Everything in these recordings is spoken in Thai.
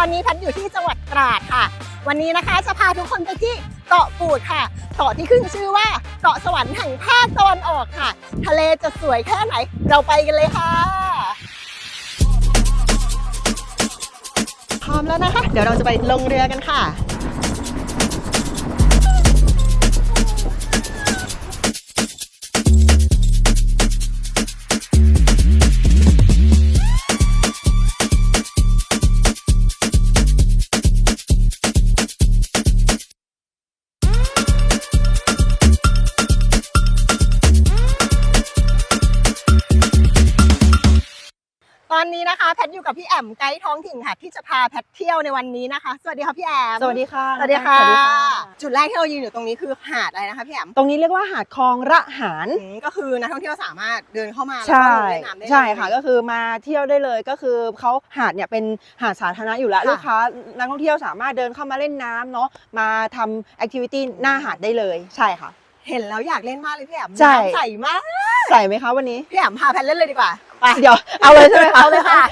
อนนี้พทย์อยู่ที่จังหวัดตราดค่ะ วันนี้นะคะจะพาทุกคนไปที่เกาะกูดค่ะ เกาะที่ขึ้นชื่อว่าเกาะสวรรค์แห่งภาคตะวันออกค่ะ ทะเลจะสวยแค่ไหน เราไปกันเลยค่ะ พร้อมแล้วนะคะ เดี๋ยวเราจะไปลงเรือกันค่ะ อนนี้นะคะแพทย์อยู่กับพี่แอมไกด์ท้องถิ่นค่ะที่จะพาแพทย์เที่ยวในวันนี้นะคะ สวัสดีค่ะพี่แอมสวัสดีค่ะสวัสดีค่ะสวัสดีค่ะ จุดแรกที่เรายืนอยู่ตรงนี้คือหาดอะไรนะคะพี่แอมตรงนี้เรียกว่าหาดคลองระหารอืมก็คือนักท่องเที่ยวสามารถเดินเข้ามาแล้วใช่ก็ลงเล่นน้ำได้เลยใช่ค่ะ ก็คือมาเที่ยวได้เลยก็คือเขาหาดเนี่ยเป็นหาดสาธารณะอยู่แล้วค่ะลูกค้านักท่องเที่ยวสามารถเดินเข้ามาเล่นน้ำเนาะมาทำแอคทิวิตี้หน้าหาดได้เลยใช่ค่ะ เห็นแล้วอยากเล่นมากเลยพี่แอมใช่น้ำใสมากใส่ไหมคะวันนี้พี่แอมพาแพทย์เล่นเลยดีกว่า ไปเดี๋ยวเอาเลยใช่ไหมคะเอาเลยค่ะ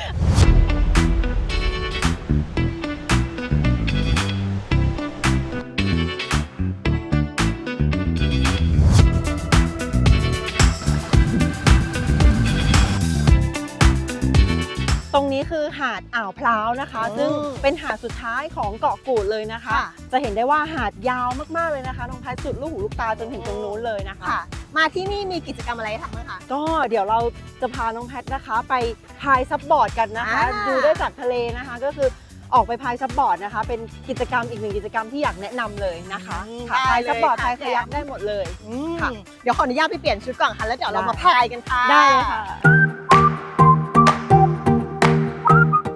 ตรงนี้คือหาดอ่าวพร้าวนะคะอืมซึ่งเป็นหาดสุดท้ายของเกาะกูดเลยนะคะค่ะจะเห็นได้ว่าหาดยาวมากๆเลยนะคะน้องแพทสุดลูกหูลูกตาจนถึงตรงนู้นเลยนะคะค่ะ มาที่นี่มีกิจกรรมอะไรให้ทำบ้างคะ ก็เดี๋ยวเราจะพาน้องแพทนะคะ ไปพายซับบอร์ดกันนะคะ อ่า ดูได้จากทะเลนะคะ ก็คือออกไปพายซับบอร์ดนะคะ เป็นกิจกรรมอีกหนึ่งกิจกรรมที่อยากแนะนำเลยนะคะอืมค่ะได้พายเลยซับบอร์ดค่ะ พายคายักแจมได้หมดเลย อืมค่ะเดี๋ยวขออนุญาตไปเปลี่ยนชุดก่อนค่ะ แล้วเดี๋ยวเราได้ มาพายกันค่ะได้เลยค่ะ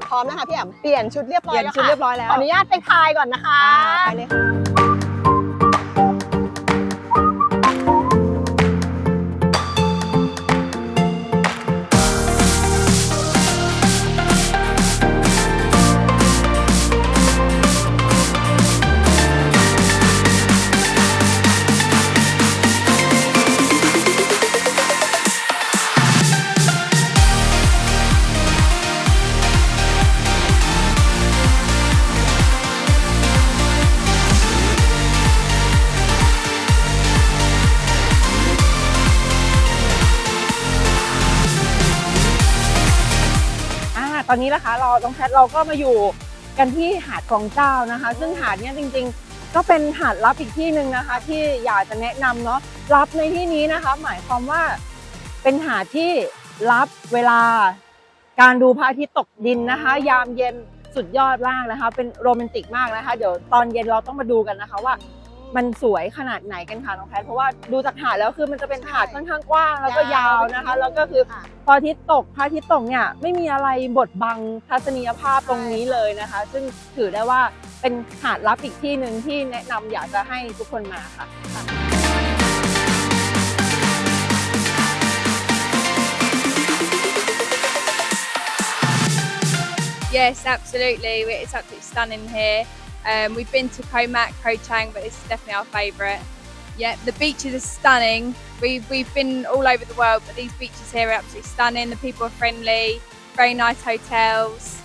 พร้อมนะคะพี่แอมเปลี่ยนชุดเรียบเปร้อยลี่ยนแล้วชุดค่ะเรียบร้อยแล้วขออนุญาตไปพายก่อนนะคะ อ่าไปเลยค่ะ อ่าตอนนี้นะคะเราน้องแพทเราก็มาอยู่กันที่หาดกองเจ้านะคะ ซึ่งหาดเนี้ยจริงๆ ก็เป็นหาดลับอีกที่หนึ่งนะคะ ที่อยากจะแนะนำเนาะลับในที่นี้นะคะ หมายความว่าเป็นหาดที่ลับเวลาการดูพระอาทิตย์ตกดินนะคะ ยามเย็นสุดยอดมากนะคะ เป็นโรแมนติกมากนะคะ เดี๋ยวตอนเย็นเราต้องมาดูกันนะคะว่า มันสวยขนาดไหนกันค่ะน้องแพทเพราะว่าดูจากหาดแล้วคือมันจะเป็นหาดค่อนข้างกว้างแล้วก็ยาวนะคะ แล้วก็คือค่ะพออาทิตย์ตกพระอาทิตย์ตกเนี่ยไม่มีอะไรบดบังทัศนียภาพตรงนี้เลยนะคะ ซึ่งถือได้ว่าเป็นหาดลับอีกที่หนึ่งที่แนะนำอยากจะให้ทุกคนมาค่ะ Yes, absolutely. It's absolutely stunning here. Um, we've been to Komak, Koh Chang, but this is definitely our favourite. Yeah, the beaches are stunning. We've, we've been all over the world, but these beaches here are absolutely stunning. The people are friendly, very nice hotels.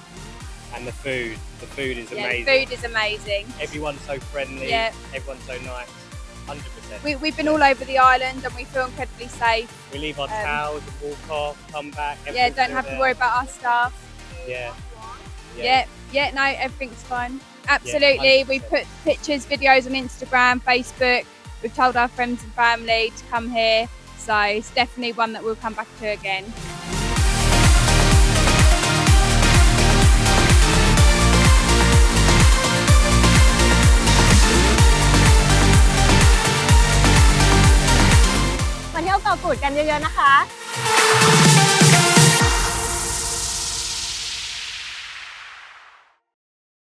and the food. The food is Yeah, amazing. the food is amazing. Everyone's so friendly. Yeah. Everyone's so nice. Hundred percent. We, we've been all over the island and we feel incredibly safe. We leave our um, towels and walk off, come back. Yeah, don't have to worry about our staff. Yeah. Yeah, yeah, no, everything's fine. Absolutely. we 100%. put pictures, videos on Instagram, Facebook. We've told our friends and family to come here. So it's definitely one that we'll come back to again. มาเที่ยวเกาะกูดกันเยอะๆนะคะ